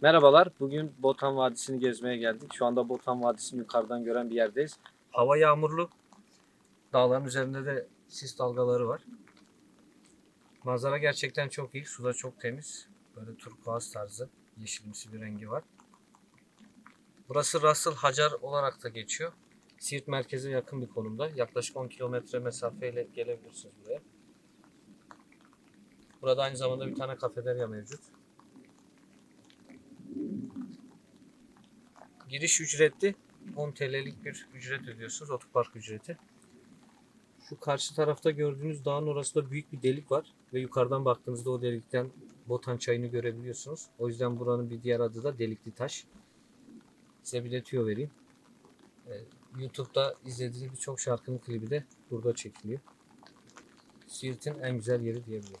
Merhabalar. Bugün Botan Vadisi'ni gezmeye geldik. Şu anda Botan Vadisi'ni yukarıdan gören bir yerdeyiz. Hava yağmurlu. Dağların üzerinde de sis dalgaları var. Manzara gerçekten çok iyi. Su da çok temiz. Böyle turkuaz tarzı yeşilimsi bir rengi var. Burası Russell Hacar olarak da geçiyor. Siirt merkeze yakın bir konumda. Yaklaşık 10 kilometre mesafeyle gelebilirsiniz buraya. Burada aynı zamanda bir tane kafeterya mevcut. Giriş ücretli. 10 TL'lik bir ücret ödüyorsunuz. Otopark ücreti. Şu karşı tarafta gördüğünüz dağın orasında büyük bir delik var. Ve yukarıdan baktığınızda o delikten Botan çayını görebiliyorsunuz. O yüzden buranın bir diğer adı da Delikli Taş. Size bir de tüyo vereyim. Ee, YouTube'da izlediğiniz birçok şarkının klibi de burada çekiliyor. Siirt'in en güzel yeri diyebilirim.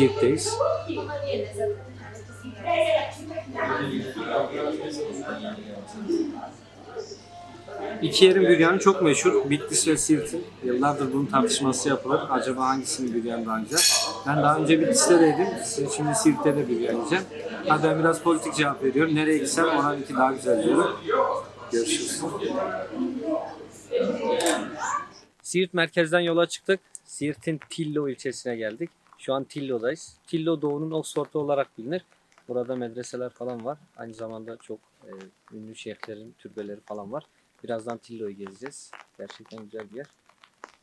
Siirt'teyiz. İki yerin büryanı çok meşhur. Bitlis ve Siirt'in. Yıllardır bunun tartışması yapılır. Acaba hangisinin büryanı daha güzel? Ben daha önce Bitlis'te yedim. Şimdi Siirt'te de büryan yiyeceğim. Hadi ben biraz politik cevap veriyorum. Nereye gitsem oranınki daha güzel diyorum. Görüşürüz. Siirt merkezden yola çıktık. Siirt'in Tillo ilçesine geldik. Şu an Tillo'dayız. Tillo Doğu'nun Oxford'u olarak bilinir. Burada medreseler falan var. Aynı zamanda çok e, ünlü şeyhlerin türbeleri falan var. Birazdan Tillo'yu gezeceğiz. Gerçekten güzel bir yer.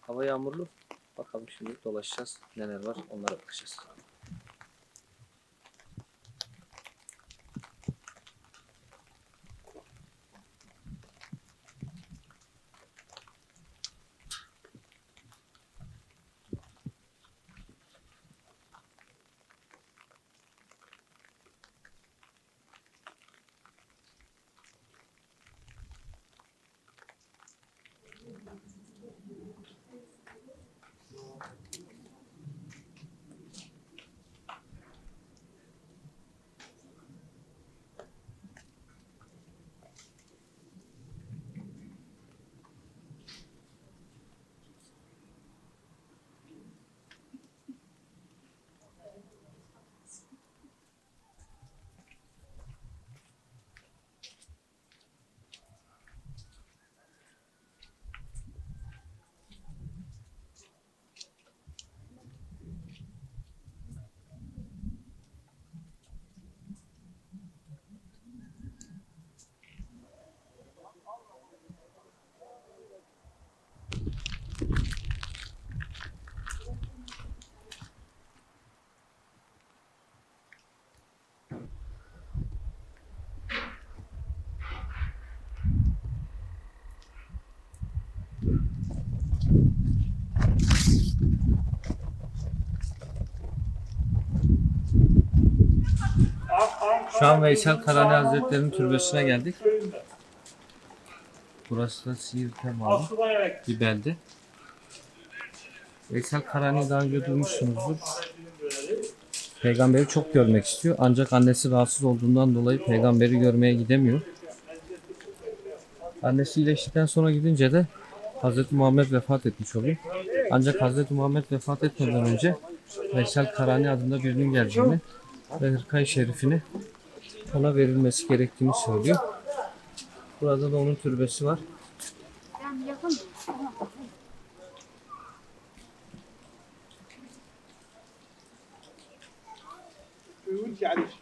Hava yağmurlu. Bakalım şimdi dolaşacağız. Neler var onlara bakacağız. Şu an Veysel Karani Hazretleri'nin türbesine geldik. Burası da Siirt'e bağlı bir belde. Veysel Karani'yi daha önce duymuşsunuzdur. Peygamberi çok görmek istiyor ancak annesi rahatsız olduğundan dolayı peygamberi görmeye gidemiyor. Annesi iyileştikten sonra gidince de Hz. Muhammed vefat etmiş oluyor. Ancak Hz. Muhammed vefat etmeden önce Veysel Karani adında birinin geldiğini ve hırkayı şerifini ona verilmesi gerektiğini söylüyor. Burada da onun türbesi var. Yani yakın. وانت عليش